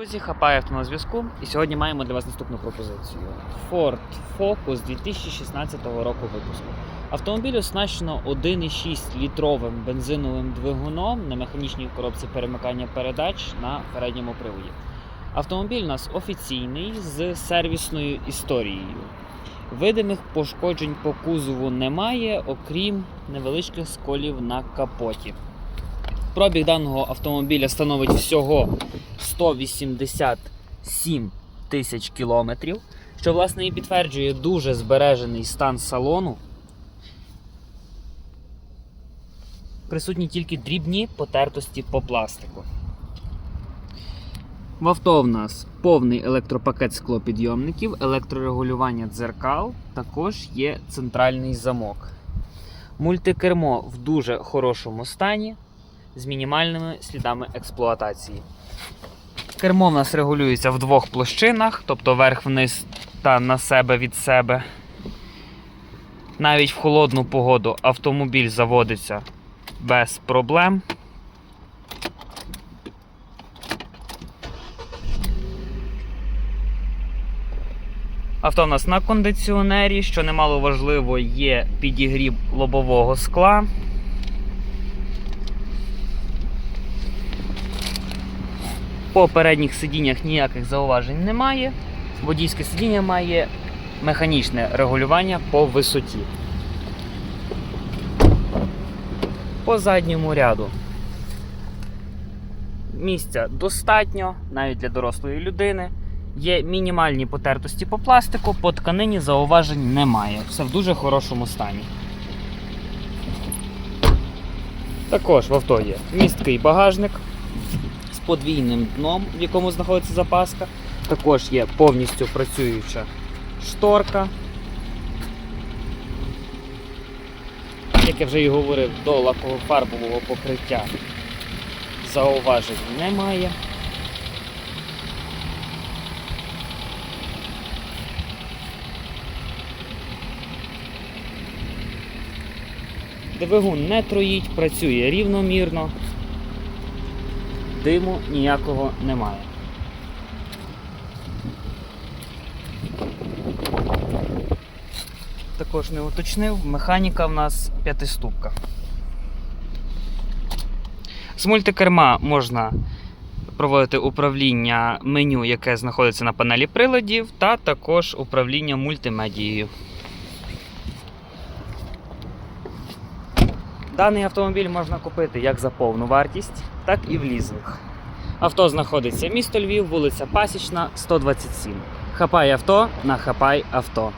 Друзі, хапає авто на зв'язку. І сьогодні маємо для вас наступну пропозицію: Ford Focus 2016 року випуску. Автомобіль оснащено 1,6 літровим бензиновим двигуном на механічній коробці перемикання передач на передньому приводі. Автомобіль у нас офіційний з сервісною історією. Видимих пошкоджень по кузову немає, окрім невеличких сколів на капоті. Пробіг даного автомобіля становить всього 187 тисяч кілометрів, що власне і підтверджує дуже збережений стан салону. Присутні тільки дрібні потертості по пластику. В авто в нас повний електропакет склопідйомників, електрорегулювання дзеркал, також є центральний замок. Мультикермо в дуже хорошому стані з мінімальними слідами експлуатації. Кермо в нас регулюється в двох площинах, тобто верх-вниз та на себе від себе. Навіть в холодну погоду автомобіль заводиться без проблем. Авто в нас на кондиціонері, що немало важливо, є підігрів лобового скла. По передніх сидіннях ніяких зауважень немає. Водійське сидіння має механічне регулювання по висоті. По задньому ряду місця достатньо навіть для дорослої людини. Є мінімальні потертості по пластику, по тканині зауважень немає. Все в дуже хорошому стані. Також в авто є місткий багажник подвійним дном, в якому знаходиться запаска. Також є повністю працююча шторка. Як я вже і говорив, до лаково-фарбового покриття зауважень немає. Двигун не троїть, працює рівномірно, диму ніякого немає. Також не уточнив, механіка в нас п'ятиступка. З мультикерма можна проводити управління меню, яке знаходиться на панелі приладів, та також управління мультимедією. Даний автомобіль можна купити як за повну вартість, так і в лізинг. Авто знаходиться місто Львів, вулиця Пасічна, 127. Хапай авто на хапай авто.